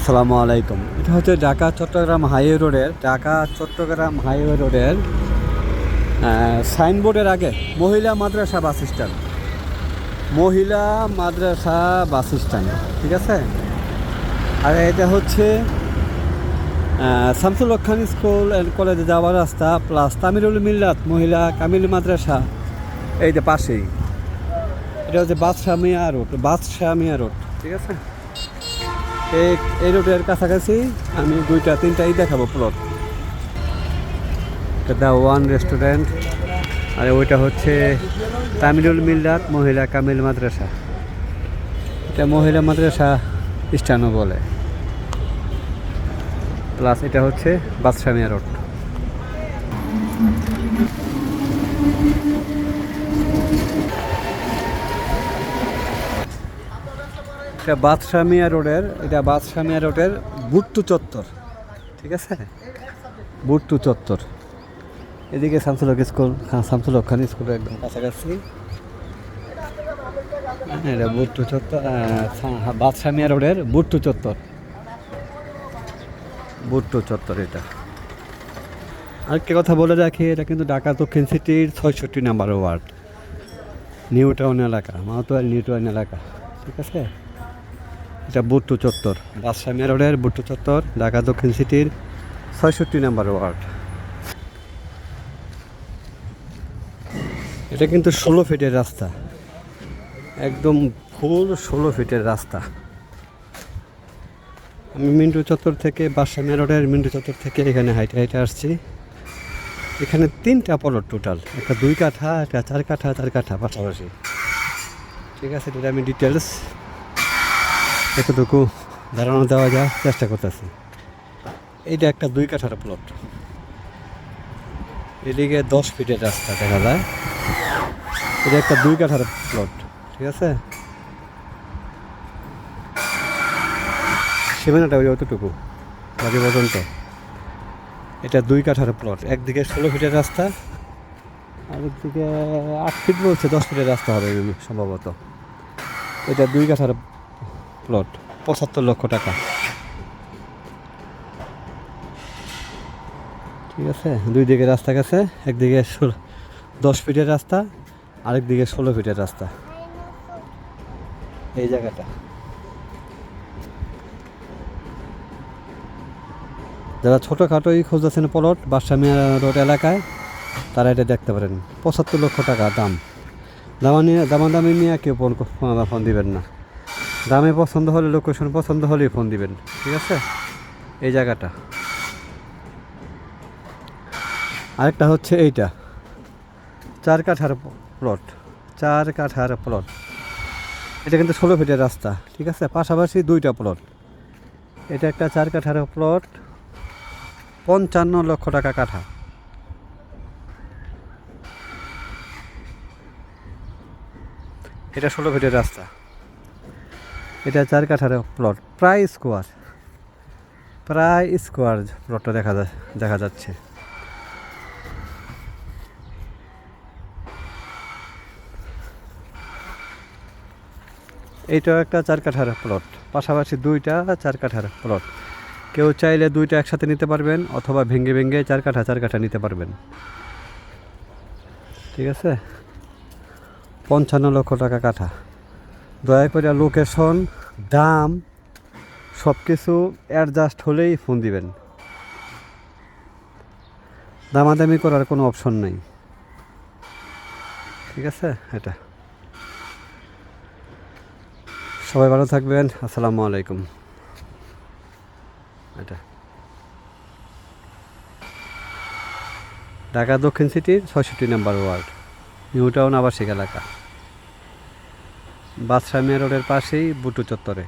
আসসালামু আলাইকুম। এটা হচ্ছে ঢাকা চট্টগ্রাম হাইওয়ে রোডের, ঢাকা চট্টগ্রাম হাইওয়ে রোডের সাইনবোর্ডের আগে মহিলা মাদ্রাসা বাস স্ট্যান্ড। মহিলা মাদ্রাসা বাস স্ট্যান্ড, ঠিক আছে? আর এটা হচ্ছে শামসুল খান স্কুল অ্যান্ড কলেজে যাওয়ার রাস্তা, প্লাস তামিরুল মিল্লাত মহিলা কামিল মাদ্রাসা, এই যে পাশেই। এটা হচ্ছে বাদশাহ মিয়া রোড, বাদশাহ মিয়া রোড, ঠিক আছে? এই এই রোডের কাছাকাছি আমি দুইটা, তিনটাই দেখাবো প্লট দ্য ওয়ান রেস্টুরেন্ট আর ওইটা হচ্ছে তামিলুল মিল্লাত মহিলা কামিল মাদ্রাসা। এটা মহিলা মাদ্রাসা স্টানও বলে। প্লাস এটা হচ্ছে বাদশামিয়া রোড এটা বাদশামিয়া রোডের এটা বাদশামিয়া রোডের বুট্টু চত্বর। ঠিক আছে? বুট্টু চত্বর। এদিকে শামসুল হক স্কুল হ্যাঁ শামসুল খান স্কুলের একদম কাছাকাছি। হ্যাঁ, এটা বুট্টু চত্বর আহ, বাদশামিয়া রোডের বুট্টু চত্বর। বুট্টু চত্বর এটা। আরেকটা কথা বলে রাখি এটা কিন্তু ঢাকা দক্ষিণ সিটির ছয়ষট্টি নাম্বার ওয়ার্ড। নিউ টাউন এলাকা মাহতোয়াল নিউ টাউন এলাকা। ঠিক আছে? এটা বুট্টু চত্বর। বাদশাহ রোডের বুট্টু চত্বর, ঢাকা দক্ষিণ সিটির ছয়ষট্টি নাম্বার ওয়ার্ড। এটা কিন্তু ষোলো ফিটের রাস্তা। একদম ফুল ষোলো ফিটের রাস্তা। আমি মিন্টু চত্বর থেকে, বাদশাহ রোডের মিন্টু চত্বর থেকে এখানে হাইটে হাইটে আসছি। এখানে তিনটা পলট টোটাল একটা দুই কাঠা, একটা চার কাঠা চার কাঠা পাশাপাশি। ঠিক আছে, এটা আমি ডিটেলস এতটুকু ধারণা দেওয়া যায় চেষ্টা করতেছি। এইটা একটা দুই কাঠার প্লট এদিকে দশ ফিটের রাস্তা দেখা যায়। এটা একটা দুই কাঠার প্লট ঠিক আছে? সীমানাটা ওই অতটুকু, বাকি পর্যন্ত। এটা দুই কাঠার প্লট একদিকে ষোলো ফিটের রাস্তা আর একদিকে আট ফিট বলছে, দশ ফিটের রাস্তা হবে সম্ভবত। এটা দুই কাঠার প্লট, পঁচাত্তর লক্ষ টাকা। ঠিক আছে, দুই দিকে রাস্তা গেছে, একদিকে দশ ফিটের রাস্তা, আরেক দিকে ষোলো ফিটের রাস্তা। এই জায়গাটা। যারা ছোটোখাটোই খুঁজতেছেন প্লট বাসামিয়া রোড এলাকায়, তারা এটা দেখতে পারেন। পঁচাত্তর লক্ষ টাকা দাম। দামা দামাদামি নিয়ে কেউ ফোন ফোন দিবেন না। দামে পছন্দ হলে লোকেশন পছন্দ হলেই ফোন দিবেন। ঠিক আছে? এই জায়গাটা। আরেকটা হচ্ছে এইটা। চার কাঠার প্লট চার কাঠার প্লট এটা কিন্তু ষোলো ফিটের রাস্তা, ঠিক আছে? পাশাপাশি দুইটা প্লট এটা একটা চার কাঠার প্লট পঞ্চান্ন লক্ষ টাকা কাঠা। এটা ষোলো ফিটের রাস্তা। এটা চার কাঠার প্লট প্রায় স্কোয়ার প্রায় স্কোয়ার প্লটটা দেখা যায় দেখা যাচ্ছে। এইটাও একটা চার কাঠার প্লট পাশাপাশি দুইটা চার কাঠার প্লট কেউ চাইলে দুইটা একসাথে নিতে পারবেন, অথবা ভেঙে ভেঙে চার কাঠা চার কাঠা নিতে পারবেন। ঠিক আছে? পঞ্চান্ন লক্ষ টাকা কাঠা। দয়া করে লোকেশন দাম সব কিছু অ্যাডজাস্ট হলেই ফোন দিবেন। দামাদামি করার কোনো অপশন নেই। ঠিক আছে? এটা। সবাই ভালো থাকবেন। আসসালামু আলাইকুম। এটা। ঢাকা দক্ষিণ সিটির ছয়ষট্টি নাম্বার ওয়ার্ড, নিউ টাউন আবাসিক এলাকা। বাদশাহ মিয়া রোডের পাশেই বুটু চত্বরে।